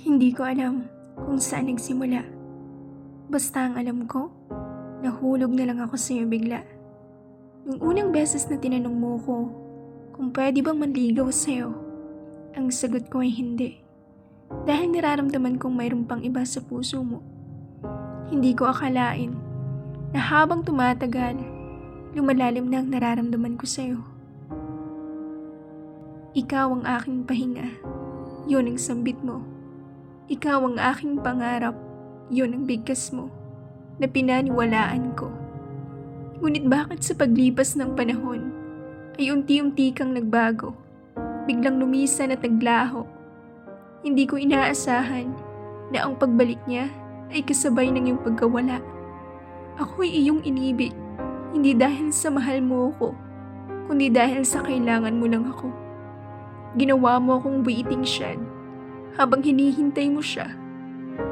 Hindi ko alam kung saan nagsimula. Basta ang alam ko, nahulog na lang ako sa iyo bigla. Nung unang beses na tinanong mo ko kung pwede bang manligaw sa iyo, ang sagot ko ay hindi. Dahil nararamdaman kong mayroon pang iba sa puso mo. Hindi ko akalain na habang tumatagal, lumalalim na ang nararamdaman ko sa iyo. Ikaw ang aking pahinga. Yun ang sambit mo. Ikaw ang aking pangarap. Yun ang bigkas mo. Na pinaniwalaan ko. Ngunit bakit sa paglipas ng panahon ay unti-unti kang nagbago? Biglang lumisan at naglaho. Hindi ko inaasahan na ang pagbalik niya ay kasabay ng iyong pagkawala. Ako ay iyong inibig, hindi dahil sa mahal mo ako, kundi dahil sa kailangan mo lang ako. Ginawa mo akong waiting shed habang hinihintay mo siya.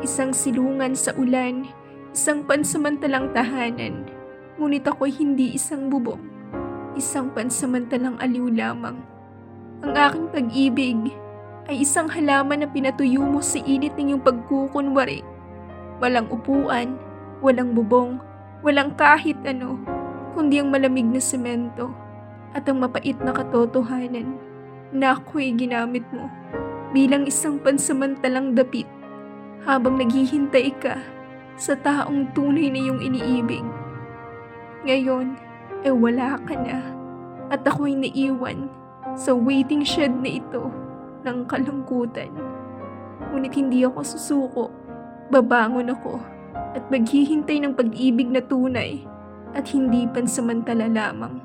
Isang silungan sa ulan, isang pansamantalang tahanan. Ngunit ako'y hindi isang bubong, isang pansamantalang aliw lamang. Ang aking pag-ibig ay isang halaman na pinatuyo mo sa init ng iyong pagkukunwari. Walang upuan, walang bubong, walang kahit ano, kundi ang malamig na semento at ang mapait na katotohanan na ako'y ginamit mo bilang isang pansamantalang dapit habang naghihintay ka sa taong tunay na iyong iniibig. Ngayon, ay wala ka na at ako'y naiwan sa waiting shed na ito ng kalungkutan. Ngunit hindi ako susuko, babangon ako at maghihintay ng pag-ibig na tunay at hindi pansamantala lamang.